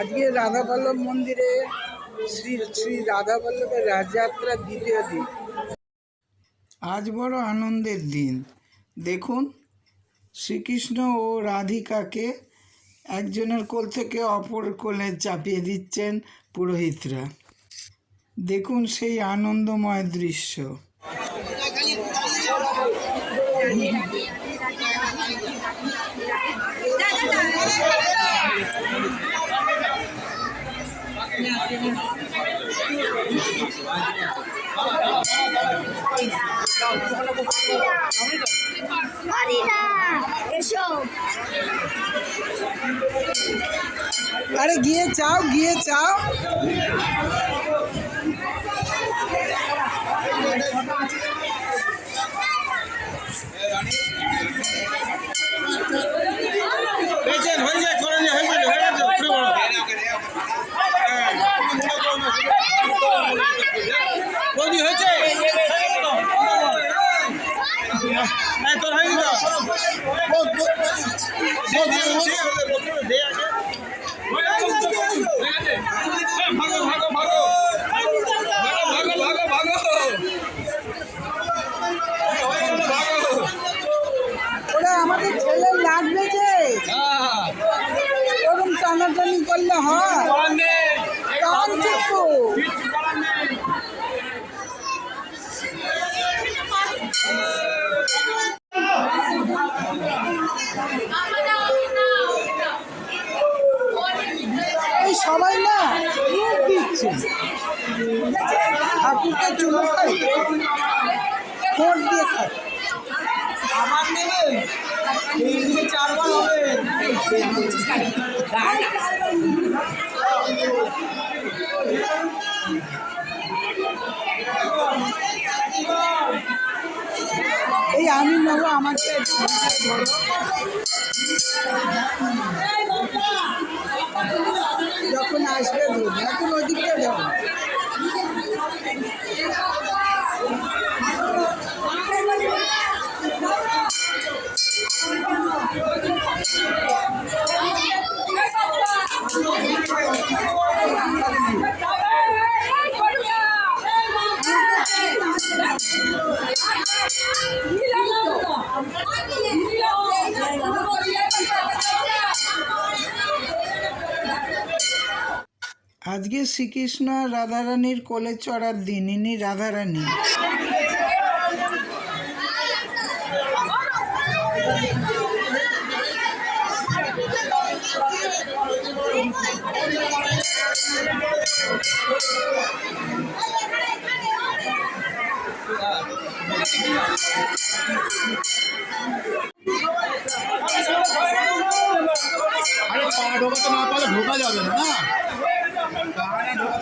আজকে রাধাবল্লভ মন্দিরে শ্রী শ্রী রাধাবল্লভের রাজযাত্রার দ্বিতীয় দিন। আজ বড় আনন্দের দিন। দেখুন, শ্রীকৃষ্ণ ও রাধিকাকে একজনের কোল থেকে অপর কোলে চাপিয়ে দিচ্ছেন পুরোহিতরা। দেখুন সেই আনন্দময় দৃশ্য। আরে গিয়ে চাও গিয়ে চাও। তোর হয়ে গেল দিচ্ছে ঠাকুরকে আমার হবে এই আমি নেব আমারটা যখন আসবে এখন ওদিকটা আজকে শ্রীকৃষ্ণ রাধারানীর কোলে চড়ার দিন ইনি রাধারানী। আরে পা ঢোকাতে না পারলে ঢোকা যাবে না না পা না ঢোকাতে পারলে ঢোকানো যাবে না যাচ্ছি কখন থেকে ফিরছে না আরে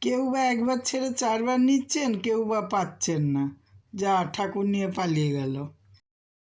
কেউ বা একবার ছেড়ে চারবার নিচ্ছেন, কেউ বা পাচ্ছেন না। যা ঠাকুর নিয়ে পালিয়ে গেল।